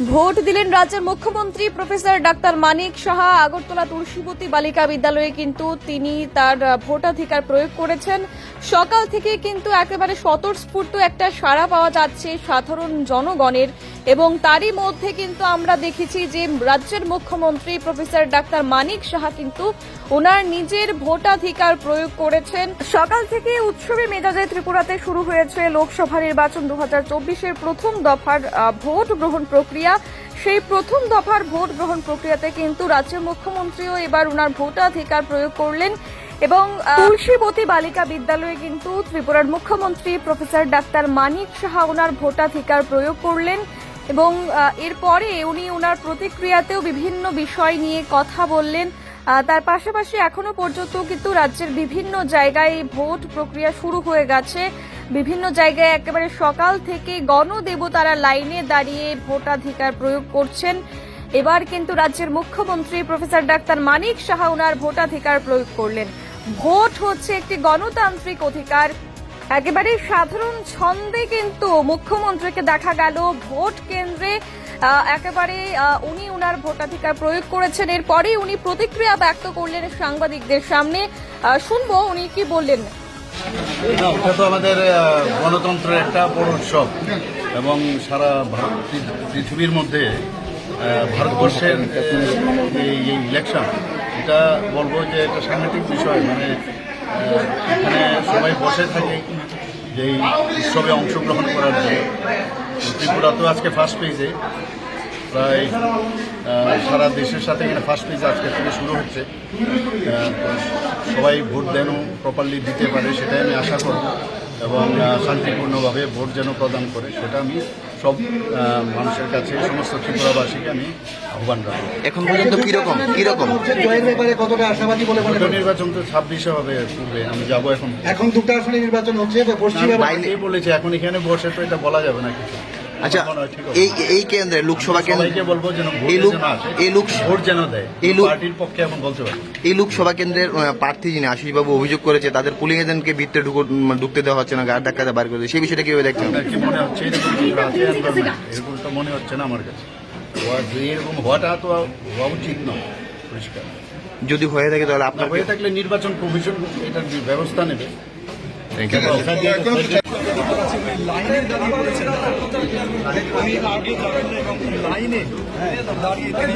Vote দিলেন রাজ্যের মুখ্যমন্ত্রী প্রফেসর ডাক্তার মানিক সাহা। আগরতলা তুলসীবতী বালিকা বিদ্যালয়ে কিন্তু তিনি তার ভোটাধিকার প্রয়োগ করেছেন। সকাল থেকে কিন্তু একেবারে স্বতঃস্ফূর্ত একটা সাড়া পাওয়া যাচ্ছে সাধারণ জনগণের। এবং তারই মধ্যে কিন্তু আমরা দেখেছি যে রাজ্যের মুখ্যমন্ত্রী প্রফেসর ডাক্তার মানিক সাহা কিন্তু ওনার নিজের ভোটাধিকার প্রয়োগ করেছেন। সকাল থেকে উৎসবে মেজাজে ত্রিপুরাতে শুরু হয়েছে লোকসভা নির্বাচন দু হাজার প্রথম দফার ভোট গ্রহণ প্রক্রিয়া। সেই প্রথম দফার ভোট গ্রহণ প্রক্রিয়াতে কিন্তু রাজ্যের মুখ্যমন্ত্রীও এবার ওনার ভোটাধিকার প্রয়োগ করলেন এবং তুলসীবতী বালিকা বিদ্যালয়ে কিন্তু ত্রিপুরার মুখ্যমন্ত্রী প্রফেসর ডাক্তার মানিক সাহা ওনার ভোটাধিকার প্রয়োগ করলেন। এবং এরপরে উনি ওনার প্রতিক্রিয়াতেও বিভিন্ন বিষয় নিয়ে কথা বললেন। তার পাশাপাশি এখনও পর্যন্ত কিন্তু রাজ্যের বিভিন্ন জায়গায় ভোট প্রক্রিয়া শুরু হয়ে গেছে। বিভিন্ন জায়গায় একেবারে সকাল থেকে গণদেবতারা লাইনে দাঁড়িয়ে ভোটাধিকার প্রয়োগ করছেন। এবার কিন্তু রাজ্যের মুখ্যমন্ত্রী প্রফেসর ডাক্তার মানিক সাহা ওনার ভোটাধিকার প্রয়োগ করলেন। ভোট হচ্ছে একটি গণতান্ত্রিক অধিকার। একেবারে সাধারণ ছন্দে কিন্তু মুখ্যমন্ত্রীকে দেখা গেল। ভোট কেন্দ্রে একেবারে উনি উনার ভোটাধিকার প্রয়োগ করেছেন। এরপরেই উনি প্রতিক্রিয়া ব্যক্ত করলেন সাংবাদিকদের সামনে। শুনব উনি কি বললেন। ওটা তো আমাদের গণতন্ত্রের একটা বড় উৎসব এবং সারা পৃথিবীর মধ্যে ভারতবর্ষের এই ইলেকশন এটা বলব যে একটা সাংঘাতিক বিষয়। মানে এখানে সবাই বসে থাকে যে এই উৎসবে অংশগ্রহণ করার জন্য ত্রিপুরা তো আজকে ফার্স্ট পেজে প্রায় সারা দেশের সাথে এখানে ফার্স্ট পেজ আজকে থেকে শুরু হচ্ছে। সবাই ভোট যেন প্রপারলি দিতে পারে, সেটাই আমি আশা করব এবং শান্তিপূর্ণভাবে ভোট যেন প্রদান করে, সেটা আমি সব মানুষের কাছে সমস্ত ত্রিপুরাবাসীকে আমি আহ্বান রাখব এখন পর্যন্ত কীরকম? কীরকম? কতটা আশাবাদী বলে নির্বাচন তো ছাব্বিশে হবে পূর্বে আমি যাব এখন। এখন দুটো আসনে নির্বাচন হচ্ছে তো পশ্চিম আমি এখন এখানে বসে তো এটা বলা যাবে না কিছু। আচ্ছা। এই এই কেন্দ্রে লোকসভা সবাইকে কেন্দ্রে বলব যেন এই লোক এই লোক ভোট যেন দেয় এই পার্টির পক্ষে এখন বলতে পারি এই লোকসভা কেন্দ্রের প্রার্থী যিনি অভিযোগ করেছে তাদের পুলিং এজেন্টকে ভিতরে ঢুকো- ঢুকতে দেওয়া হচ্ছে না গার্ড ধাক্কাতে বার করে। সেই বিষয়টা কীভাবে দেখছেন মনে হচ্ছে? এরকম তো মনে হচ্ছে না আমার কাছে এরকম হওয়াটা তো হওয়া উচিত নয় পরিষ্কার যদি হয়ে থাকে তাহলে আপনার হয়ে থাকলে নির্বাচন কমিশন এটার ব্যবস্থা নেবে থ্যাংক ইউ লাইনে দাঁড়িয়ে লাইনে দাঁড়িয়ে তিনি